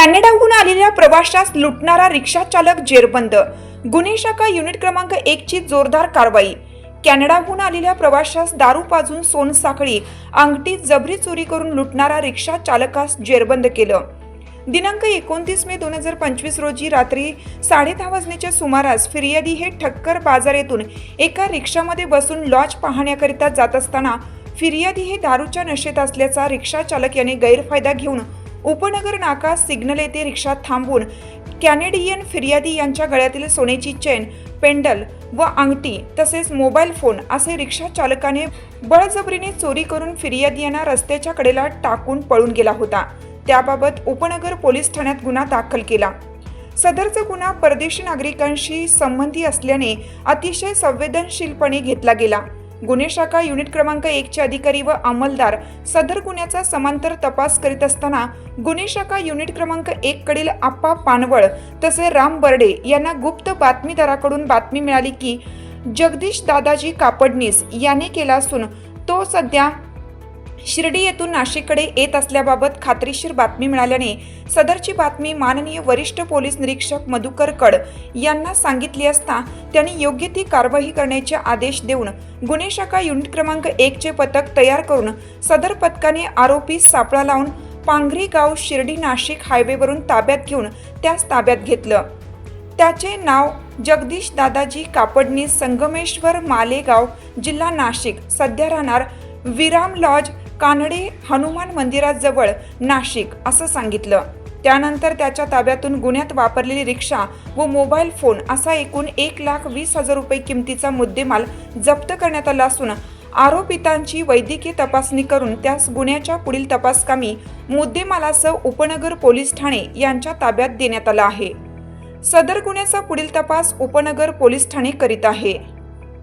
कॅनडाहून आलेल्या प्रवाशास लुटणारा रिक्षा चालक जेरबंद. गुन्हे शाखा युनिट क्रमांक एक ची जोरदार कारवाई. कॅनडाहून आलेल्या प्रवाशास दारू पाजून सोनसाखळी अंगठी जबरी चोरी करून लुटणारा रिक्षा चालकास जेरबंद केलं. दिनांक एकोणतीस मे दोन हजार पंचवीस रोजी रात्री साडेदहा वाजण्याच्या सुमारास फिर्यादी हे ठक्कर बाजार येथून एका रिक्षामध्ये बसून लॉज पाहण्याकरिता जात असताना फिर्यादी हे दारूच्या नशेत असल्याचा रिक्षा चालक याने गैरफायदा घेऊन उपनगर नाका सिग्नल येथे रिक्षा थांबवून कॅनेडियन फिर्यादी यांच्या गळ्यातील सोन्याची चेन पेंडल व अंगठी तसेच मोबाईल फोन असे रिक्षा चालकाने बळजबरीने चोरी करून फिर्यादी यांना रस्त्याच्या कडेला टाकून पळून गेला होता. त्याबाबत उपनगर पोलीस ठाण्यात गुन्हा दाखल केला. सदरचा गुन्हा परदेशी नागरिकांशी संबंधी असल्याने अतिशय संवेदनशीलपणे घेतला गेला. गुन्हे शाखा युनिट क्रमांक एकचे अधिकारी व अंमलदार सदर गुन्ह्याचा समांतर तपास करीत असताना गुन्हे शाखा युनिट क्रमांक एक कडील आप्पा पानवळ तसे राम बर्डे यांना गुप्त बातमीदाराकडून बातमी मिळाली की जगदीश दादाजी कापडनीस याने केला असून तो सध्या शिर्डी येथून नाशिककडे येत असल्याबाबत खात्रीशीर बातमी मिळाल्याने सदरची बातमी माननीय वरिष्ठ पोलीस निरीक्षक मधुकर कड यांना सांगितली असता त्यांनी योग्य ती कारवाई करण्याचे आदेश देऊन गुन्हे शाखा युनिट क्रमांक एकचे पथक तयार करून सदर पथकाने आरोपी सापळा लावून पांघरी गाव शिर्डी नाशिक हायवेवरून ताब्यात घेऊन त्यास ताब्यात घेतलं. त्याचे नाव जगदीश दादाजी कापडनी संगमेश्वर मालेगाव जिल्हा नाशिक. सध्या राहणार विराम लॉज कानडे हनुमान मंदिराजवळ नाशिक असं सांगितलं. त्यानंतर त्याच्या ताब्यातून गुन्ह्यात वापरलेली रिक्षा व मोबाईल फोन असा एकूण एक लाख वीस हजार रुपये किमतीचा मुद्देमाल जप्त करण्यात आला असून आरोपितांची वैद्यकीय तपासणी करून त्यास गुन्ह्याच्या पुढील तपासकामी मुद्देमालासह उपनगर पोलीस ठाणे यांच्या ताब्यात देण्यात आला आहे. सदर गुन्ह्याचा पुढील तपास उपनगर पोलीस ठाणे करीत आहे.